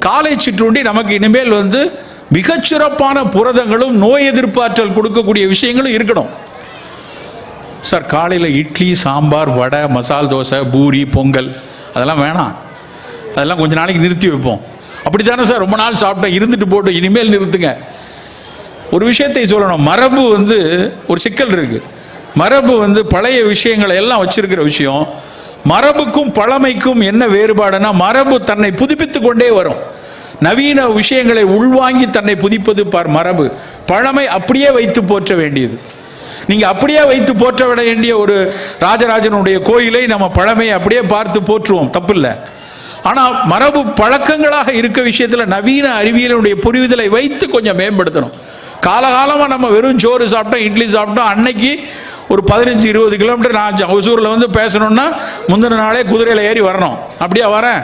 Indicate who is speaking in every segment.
Speaker 1: காலை சிற்றுண்டி நமக்கு இனிமேல் வந்து மிகச்சிறப்பான புரதங்களும் நோய் எதிர்ப்பாற்றல் கொடுக்கக்கூடிய விஷயங்களும் இருக்கணும். சார் காலையில் இட்லி சாம்பார் வடை மசால் தோசை பூரி பொங்கல் அதெல்லாம் வேணாம். அதெல்லாம் கொஞ்ச நாளைக்கு நிறுத்தி வைப்போம். அப்படி தானே சார் ரொம்ப நாள் சாப்பிட்டா இருந்துட்டு போட்டு இனிமேல் நிறுத்துங்க. ஒரு விஷயத்தை சொல்லணும். மரபு வந்து ஒரு சிக்கல் இருக்கு. மரபு வந்து பழைய விஷயங்களை எல்லாம் வச்சிருக்கிற விஷயம். மரபுக்கும் பழமைக்கும் என்ன வேறுபாடுனா மரபு தன்னை புதுப்பித்துக் கொண்டே வரும். நவீன விஷயங்களை உள்வாங்கி தன்னை புதிப்பது பார் மரபு. பழமை அப்படியே வைத்து போற்ற வேண்டியது. நீங்க அப்படியே வைத்து போற்ற விட வேண்டிய ஒரு ராஜராஜனுடைய கோயிலை நம்ம பழமையை அப்படியே பார்த்து போற்றுவோம். தப்பில்லை. ஆனால் மரபு பழக்கங்களாக இருக்க விஷயத்தில் நவீன அறிவியலுடைய புரிதலை வைத்து கொஞ்சம் மேம்படுத்தணும். காலகாலமாக நம்ம வெறும் சோறு சாப்பிட்டோம் இட்லி சாப்பிட்டோம் அன்னைக்கு ஒரு பதினஞ்சு இருபது கிலோமீட்டர் நான் ஒசூரில் வந்து பேசணும்னா முந்தின நாளே குதிரையில் ஏறி வரணும். அப்படியே வரேன்?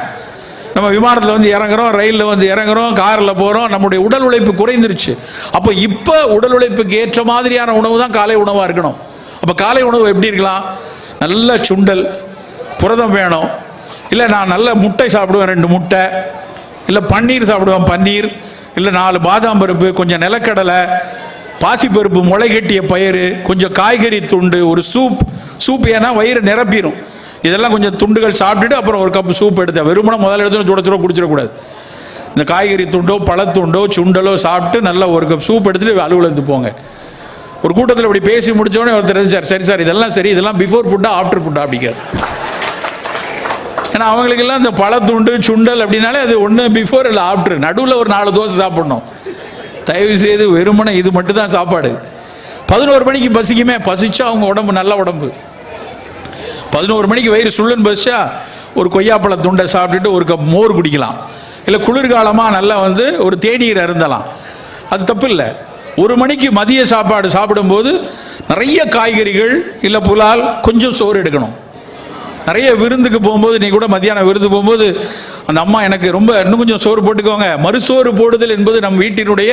Speaker 1: நம்ம விமானத்தில் வந்து இறங்குறோம் ரயிலில் வந்து இறங்குறோம் காரில் போகிறோம் நம்முடைய உடல் உழைப்பு குறைந்துருச்சு. அப்போ இப்போ உடல் உழைப்புக்கு ஏற்ற மாதிரியான உணவு தான் காலை உணவாக இருக்கணும். அப்போ காலை உணவு எப்படி இருக்கலாம்? நல்ல சுண்டல் புரதம் வேணும். இல்லை நான் நல்ல முட்டை சாப்பிடுவேன் ரெண்டு முட்டை. இல்லை பன்னீர் சாப்பிடுவேன் பன்னீர். இல்லை நாலு பாதாம் பருப்பு கொஞ்சம் நிலக்கடலை பாசிப்பருப்பு முளை கட்டிய பயிறு கொஞ்சம் காய்கறி துண்டு ஒரு சூப். சூப் ஏன்னா வயிறு நிரப்பிடும் இதெல்லாம் கொஞ்சம் துண்டுகள் சாப்பிட்டுட்டு அப்புறம் ஒரு கப் சூப் எடுத்தேன் வெறுமனை முதல்ல எடுத்து சுட சுட குடிச்சிடக்கூடாது. இந்த காய்கறி துண்டோ பழத்துண்டோ சுண்டலோ சாப்பிட்டு நல்லா ஒரு கப் சூப் எடுத்துட்டு அலுவலகத்துக்கு போங்க. ஒரு கூட்டத்தில் இப்படி பேசி முடிச்சோடனே ஒருத்தர் இருந்தார் சரி சார் இதெல்லாம் சரி இதெல்லாம் பிஃபோர் ஃபுட்டா ஆஃப்டர் ஃபுட்டா அப்படிங்கிறது ஏன்னா அவங்களுக்கெல்லாம் இந்த பழத்துண்டு சுண்டல் அப்படின்னாலே அது ஒன்று பிஃபோர் இல்லை ஆஃப்டர் நடுவில் ஒரு நாலு தோசை சாப்பிடணும். தயவு செய்து வெறுமனை இது மட்டும் தான் சாப்பாடு. பதினோரு மணிக்கு பசிக்குமே பசிச்சா அவங்க உடம்பு நல்ல உடம்பு. பதினோரு மணிக்கு வயிறு சுள்ளுன்னு பசிச்சா ஒரு கொய்யாப்பழ துண்டை சாப்பிட்டுட்டு ஒரு கப் மோர் குடிக்கலாம். இல்லை குளிர்காலமாக நல்லா வந்து ஒரு தேநீர் அருந்தலாம். அது தப்பு இல்லை ஒரு மணிக்கு மதிய சாப்பாடு சாப்பிடும்போது நிறைய காய்கறிகள் இல்லை புலால் கொஞ்சம் சோறு எடுக்கணும். நிறைய விருந்துக்கு போகும்போது நீ கூட மத்தியானம் விருந்து போகும்போது அந்த அம்மா எனக்கு ரொம்ப இன்னும் கொஞ்சம் சோறு போட்டுக்கோங்க. மறுசோறு போடுதல் என்பது நம் வீட்டினுடைய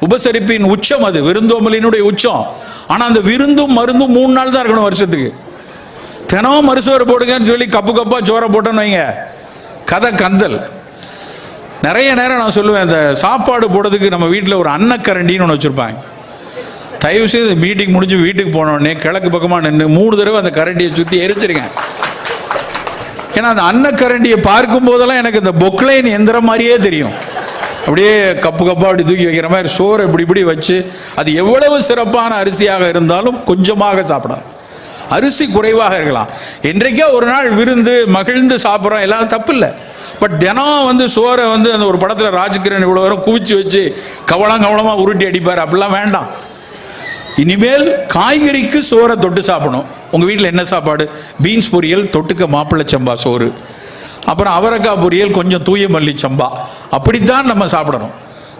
Speaker 1: உபசரிப்பின் உச்சம் அது. விருந்தோமலினுடைய உச்சம். ஆனால் அந்த விருந்தும் மருந்தும் மூணு நாள் தான் இருக்கணும் வருஷத்துக்கு. தினம் மறுசோறு போடுங்கன்னு சொல்லி கப்பு கப்பா சோறை போட்டோன்னு வைங்க. கதை கந்தல். நிறைய நேரம் நான் சொல்லுவேன் இந்த சாப்பாடு போடுறதுக்கு நம்ம வீட்டில் ஒரு அன்னக்கரண்டின்னு ஒன்று வச்சுருப்பாங்க. தயவு செய்து மீட்டிங் முடிஞ்சு வீட்டுக்கு போனோடனே கிழக்கு பக்கமாக நின்று மூணு தடவை அந்த கரண்டியை சுற்றி எரிச்சிருக்கேன் ஏன்னா அந்த அன்னக்கரண்டியை பார்க்கும் போதெல்லாம் எனக்கு இந்த பொக்லைன் எந்திரம் மாதிரியே தெரியும். அப்படியே கப்பு கப்பா அப்படி தூக்கி வைக்கிற மாதிரி சோறு இப்படி இப்படி வச்சு அது எவ்வளவு சிறப்பான அரிசியாக இருந்தாலும் கொஞ்சமாக சாப்பிடலாம். அரிசி குறைவாக இருக்கலாம். என்றைக்கோ ஒரு நாள் விருந்து மகிழ்ந்து சாப்பிட்றோம் எல்லாம் தப்பு இல்லை பட் தினம் வந்து சோறை வந்து அந்த ஒரு படத்தில் ராஜ்கிரண் இவ்வளோ வரும் குவிச்சு வச்சு கவலம் கவலமாக உருட்டி அடிப்பார். அப்படிலாம் வேண்டாம். இனிமேல் காய்கறிக்கு சோறை தொட்டு சாப்பிடணும். உங்கள் வீட்டில் என்ன சாப்பாடு? பீன்ஸ் பொரியல் தொட்டுக்க மாப்பிள்ளை சம்பா சோறு. அப்புறம் அவரக்காய் பொரியல் கொஞ்சம் தூய மல்லி சம்பா. அப்படித்தான் நம்ம சாப்பிடணும்.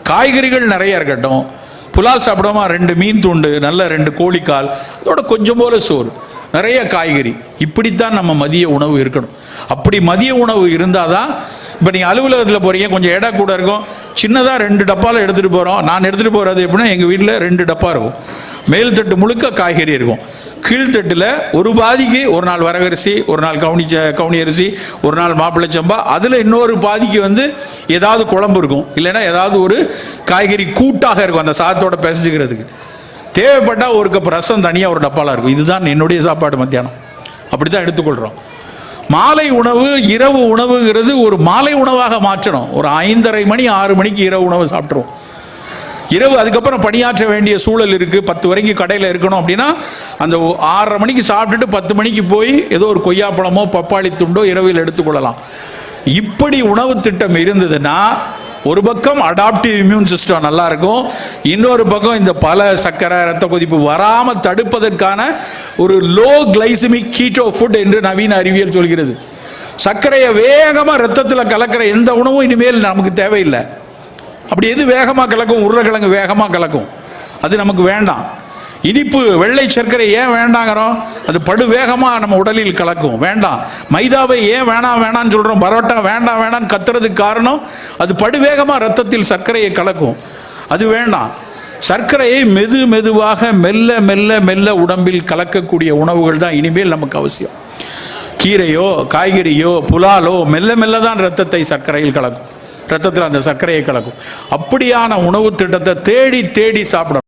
Speaker 1: காய்கறிகள் நிறையா இருக்கட்டும். புலால் சாப்பிடாம ரெண்டு மீன் துண்டு நல்ல ரெண்டு கோழிக்கால் அதோட கொஞ்சம் போல சோறு. நிறைய காய்கறி. இப்படித்தான் நம்ம மதிய உணவு இருக்கணும். அப்படி மதிய உணவு இருந்தால் தான் இப்போ நீங்கள் அலுவலகத்தில் போகிறீங்க கொஞ்சம் இடம் கூட இருக்கும். சின்னதாக ரெண்டு டப்பாவில் எடுத்துகிட்டு போகிறோம் நான் எடுத்துகிட்டு போகிறது எப்படின்னா எங்கள் வீட்டில் ரெண்டு டப்பா இருக்கும். மேல் தட்டு முழுக்க காய்கறி இருக்கும். கீழ்த்தட்டில் ஒரு பாதிக்கு ஒரு நாள் வரகரிசி ஒரு நாள் கவுனி கவுனி அரிசி ஒரு நாள் மாப்பிள்ளை சம்பா. அதில் இன்னொரு பாதிக்கு வந்து ஏதாவது குழம்பு இருக்கும். இல்லைன்னா ஏதாவது ஒரு காய்கறி கூட்டாக இருக்கும் அந்த சாதத்தோட பிசைஞ்சுக்கிறதுக்கு. தேவைப்பட்டால் ஒரு கப் ரசம் தனியாக ஒரு டப்பாவில் இருக்கும். இதுதான் என்னுடைய சாப்பாடு மத்தியானம். அப்படி தான் எடுத்துக்கொள்கிறோம் மாலை உணவு இரவு உணவுங்கிறது ஒரு மாலை உணவாக மாற்றணும். ஒரு ஐந்தரை மணி ஆறு மணிக்கு இரவு உணவு சாப்பிட்ருவோம் இரவு அதுக்கப்புறம் பணியாற்ற வேண்டிய சூழல் இருக்குது பத்து வரைக்கும் கடையில் இருக்கணும் அப்படின்னா அந்த ஆறரை மணிக்கு சாப்பிட்டுட்டு பத்து மணிக்கு போய் ஏதோ ஒரு கொய்யாப்பழமோ பப்பாளி துண்டோ இரவில் எடுத்துக்கொள்ளலாம். இப்படி உணவு திட்டம் இருந்ததுன்னா ஒரு பக்கம் அடாப்டிவ் இம்யூன் சிஸ்டம் நல்லா இருக்கும் இன்னொரு பக்கம் இந்த பல சர்க்கரை ரத்த கொதிப்பு வராமல் தடுப்பதற்கான ஒரு லோ கிளைசிமிக் கீட்டோ ஃபுட் என்று நவீன அறிவியல் சொல்கிறது. சர்க்கரையை வேகமாக ரத்தத்தில் கலக்கிற எந்த உணவும் இனிமேல் நமக்கு தேவையில்லை. அப்படி எது வேகமாக கலக்கும்? உருளைக்கிழங்கு வேகமாக கலக்கும். அது நமக்கு வேண்டாம். இனிப்பு வெள்ளை சர்க்கரை ஏன் வேண்டாங்கிறோம்? அது படு வேகமாக நம்ம உடலில் கலக்கும். வேண்டாம். மைதாவை ஏன் வேணாம் வேணாம்னு சொல்கிறோம் பரோட்டா வேண்டாம் வேணாம்னு கத்துறதுக்கு காரணம் அது படு வேகமாக ரத்தத்தில் சர்க்கரையை கலக்கும். அது வேண்டாம். சர்க்கரையை மெது மெதுவாக மெல்ல மெல்ல மெல்ல உடம்பில் கலக்கக்கூடிய உணவுகள் தான் இனிமேல் நமக்கு அவசியம். கீரையோ காய்கறியோ புலாலோ மெல்ல மெல்ல தான் ரத்தத்தை சர்க்கரையில் கலக்கும். ரத்தத்தில் அந்த சர்க்கரையை கலக்கும். அப்படியான உணவு திட்டத்தை தேடி தேடி சாப்பிடணும்.